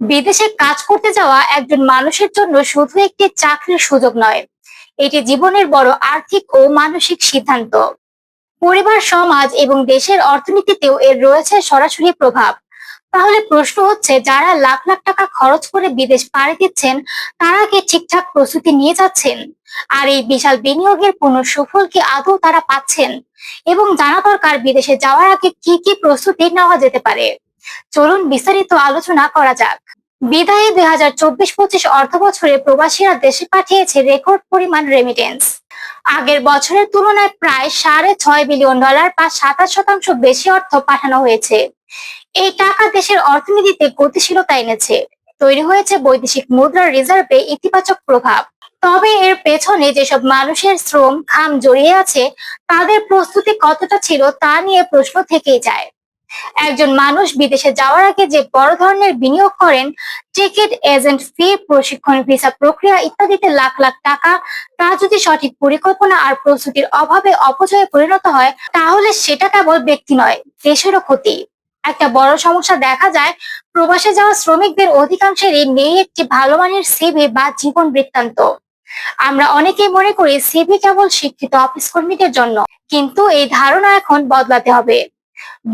বিদেশে কাজ করতে যাওয়া একজন মানুষের জন্য শুধু একটি চাকরির সুযোগ নয়, এটি জীবনের বড় আর্থিক ও মানসিক সিদ্ধান্ত। পরিবার, সমাজ এবং দেশের অর্থনীতিতেও এর রয়েছে সরাসরি প্রভাব। তাহলে প্রশ্ন হচ্ছে, যারা লাখ লাখ টাকা খরচ করে বিদেশ পাড়ি দিচ্ছেন, তারা কি ঠিকঠাক প্রস্তুতি নিয়ে যাচ্ছেন? আর এই বিশাল বিনিয়োগের কোনো সুফল কি আদৌ তারা পাচ্ছেন? এবং জানা দরকার, বিদেশে যাওয়ার আগে কি কি প্রস্তুতি নেওয়া যেতে পারে? চলুন বিস্তারিত আলোচনা করা যাক। বিদায়ী দুই হাজার চব্বিশ পঁচিশ অর্থ বছরে প্রবাসীরা দেশে পাঠিয়েছে রেকর্ড পরিমাণ রেমিটেন্স আগের বছরের তুলনায় প্রায় সাড়ে ছয় বিলিয়ন ডলার বা সাতাশ শতাংশ বেশি অর্থ পাঠানো হয়েছে। এই টাকা দেশের অর্থনীতিতে গতিশীলতা এনেছে। তৈরি হয়েছে বৈদেশিক মুদ্রার রিজার্ভে ইতিবাচক প্রভাব। তবে এর পেছনে যেসব মানুষের শ্রম ঘাম জড়িয়ে আছে, তাদের প্রস্তুতি কতটা ছিল তা নিয়ে প্রশ্ন থেকেই যায়। একজন মানুষ বিদেশে যাওয়ার আগে যে বড় ধরনের বিনিয়োগ করেন, টিকিট, এজেন্ট ফি, প্রশিক্ষণ ভিসা প্রক্রিয়া ইত্যাদিতে লাখ লাখ টাকা, তা যদি সঠিক পরিকল্পনা আর প্রস্তুতির অভাবে অপচয়ে পরিণত হয়, তাহলে সেটা কেবল ব্যক্তি নয়, দেশেরও ক্ষতি। একটা বড় সমস্যা দেখা যায়, প্রবাসে যাওয়া শ্রমিকদের অধিকাংশেরই নেই একটি ভালো মানের সিভি বা জীবন বৃত্তান্ত। আমরা অনেকেই মনে করি সিভি কেবল শিক্ষিত অফিস কর্মীদের জন্য, কিন্তু এই ধারণা এখন বদলাতে হবে।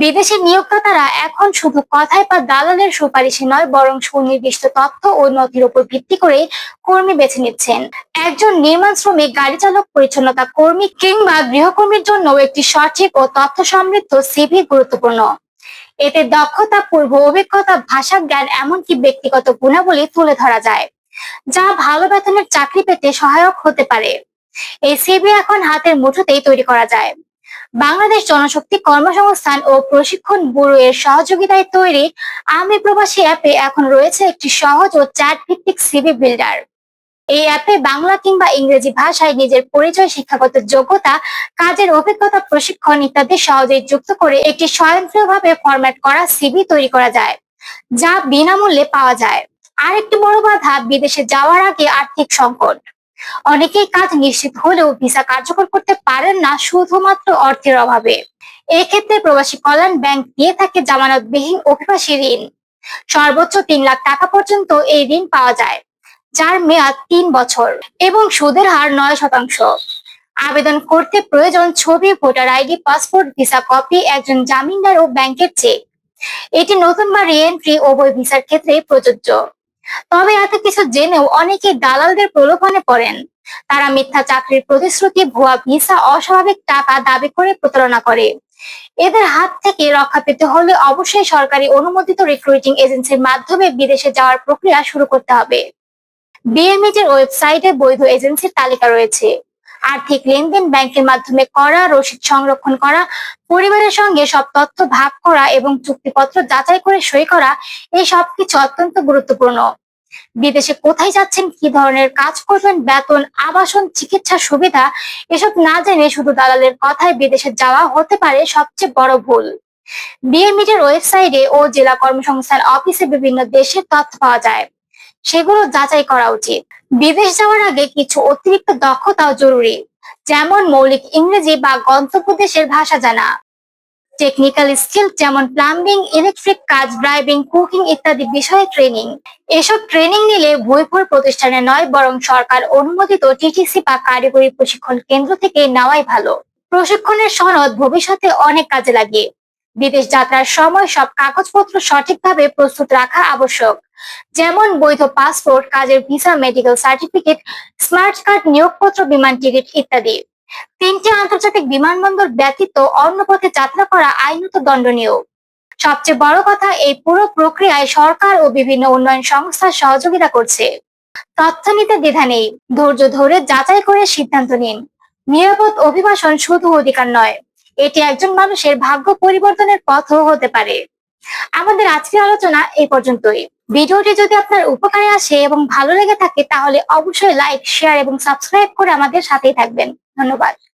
বিদেশি নিয়োগদাতারা এখন শুধু কথায় বা দালালের সুপারিশে নয়, বরং সুনির্দিষ্ট তথ্য ও নথির উপর ভিত্তি করে কর্মী বেছে নিচ্ছেন। একজন নির্মাণ শ্রমিক, গাড়ি চালক, পরিচ্ছন্নতা কর্মী কিংবা গৃহকর্মীর জন্য একটি সঠিক ও তথ্য সমৃদ্ধ সিভি গুরুত্বপূর্ণ। এতে দক্ষতা, পূর্ব অভিজ্ঞতা, ভাষা, জ্ঞান, এমনকি ব্যক্তিগত গুণাবলী তুলে ধরা যায়, যা ভালো বেতনের চাকরি পেতে সহায়ক হতে পারে। এই সিভি এখন হাতের মুঠোতেই তৈরি করা যায়। বাংলাদেশ জনশক্তি কর্মসংস্থান ও প্রশিক্ষণ ব্যুরো এর সহযোগিতায় তৈরি আমি প্রবাসী অ্যাপে এখন রয়েছে একটি সহজ ও চ্যাট ভিত্তিক সিভি বিল্ডার। এই অ্যাপে বাংলা কিংবা ইংরেজি ভাষায় নিজের পরিচয়, শিক্ষাগত যোগ্যতা, কাজের অভিজ্ঞতা, প্রশিক্ষণ ইত্যাদি সহজেই যুক্ত করে একটি স্বয়ংক্রিয়ভাবে ফরম্যাট করা সিভি তৈরি করা যায়, যা বিনামূল্যে পাওয়া যায়। আরেকটি বড় বাধা, বিদেশে যাওয়ার আগে আর্থিক সংকট। অনেকেই কাজ নিশ্চিত হলেও ভিসা কার্যকর করতে পারেন না শুধুমাত্র অর্থের অভাবে। এক্ষেত্রে প্রবাসী কল্যাণ ব্যাংক দিয়ে থাকে জামানতবিহীন অভিবাসী ঋণ। সর্বোচ্চ তিন লাখ টাকা পর্যন্ত এই ঋণ পাওয়া যায়, যার মেয়াদ তিন বছর এবং সুদের হার নয় শতাংশ। আবেদন করতে প্রয়োজন ছবি, voter ID, passport, visa copy, একজন জামিনদার ও ব্যাংকের চেক। এটি নতুন বা রিএন্ট্রি উভয় ভিসার ক্ষেত্রে প্রযোজ্য। তবে এত কিছু জেনেও অনেকে দালালদের প্রলোভনে পড়েন। তারা মিথ্যা চাকরির প্রতিশ্রুতি, ভুয়া ভিসা, অস্বাভাবিক টাকা দাবি করে প্রতারণা করে। এদের হাত থেকে রক্ষা পেতে হলে অবশ্যই সরকারি অনুমোদিত রিক্রুটিং এজেন্সির মাধ্যমে বিদেশে যাওয়ার প্রক্রিয়া শুরু করতে হবে। বিএমএজ এর ওয়েবসাইটে বৈধ এজেন্সির তালিকা রয়েছে। আর্থিক লেনদেন ব্যাংকের মাধ্যমে করা, রসিদ সংরক্ষণ করা পরিবারের সঙ্গে সব তথ্য ভাগ করা এবং চুক্তিপত্র যাচাই করে সই করা, এই সবকিছু অত্যন্ত গুরুত্বপূর্ণ। বিদেশে কোথায় যাচ্ছেন, কি ধরনের কাজ করবেন, বেতন, আবাসন, চিকিৎসা সুবিধা, এসব না জেনে শুধু দালালের কথায় বিদেশে যাওয়া হতে পারে সবচেয়ে বড় ভুল। বিএমইটের ওয়েবসাইটে ও জেলা কর্মসংস্থান অফিসে বিভিন্ন দেশের তথ্য পাওয়া যায়। সেগুলো যাচাই করা উচিত। বিদেশ যাওয়ার আগে কিছু অতিরিক্ত দক্ষতাও জরুরি। যেমন মৌলিক ইংরেজি বা গন্তব্য দেশের ভাষা জানা। টেকনিক্যাল স্কিল যেমন প্লাম্বিং ইলেকট্রিক কাজ ড্রাইভিং কুকিং ইত্যাদি বিষয়ে ট্রেনিং এসব ট্রেনিং নিলে বইপুর প্রতিষ্ঠানে নয়, বরং সরকার অনুমোদিত টিটিসি বা কারিগরি প্রশিক্ষণ কেন্দ্র থেকে নেওয়াই ভালো। প্রশিক্ষণের সনদ ভবিষ্যতে অনেক কাজে লাগে। বিদেশ যাত্রার সময় সব কাগজপত্র সঠিকভাবে প্রস্তুত রাখা আবশ্যক। যেমন বৈধ পাসপোর্ট, কাজের visa, medical certificate, smart card, নিয়োগপত্র, বিমান টিকিট ইত্যাদি। তিনটি আন্তর্জাতিক বিমানবন্দর ব্যতীত অন্য পথে যাত্রা করা আইনত দণ্ডনীয়। সবচেয়ে বড় কথা, এই পুরো প্রক্রিয়ায় সরকার ও বিভিন্ন উন্নয়ন সংস্থা সহযোগিতা করছে। তথ্য নিতে দ্বিধা নেই, ধৈর্য ধরে যাচাই করে সিদ্ধান্ত নিন। নিরাপদ অভিবাসন শুধু অধিকার নয়, এটি একজন মানুষের ভাগ্য পরিবর্তনের পথও হতে পারে। আমাদের আজকের আলোচনা এই পর্যন্তই। ভিডিওটি যদি আপনার উপকারে আসে এবং ভালো লেগে থাকে, তাহলে অবশ্যই লাইক শেয়ার এবং সাবস্ক্রাইব করে আমাদের সাথেই থাকবেন। ধন্যবাদ।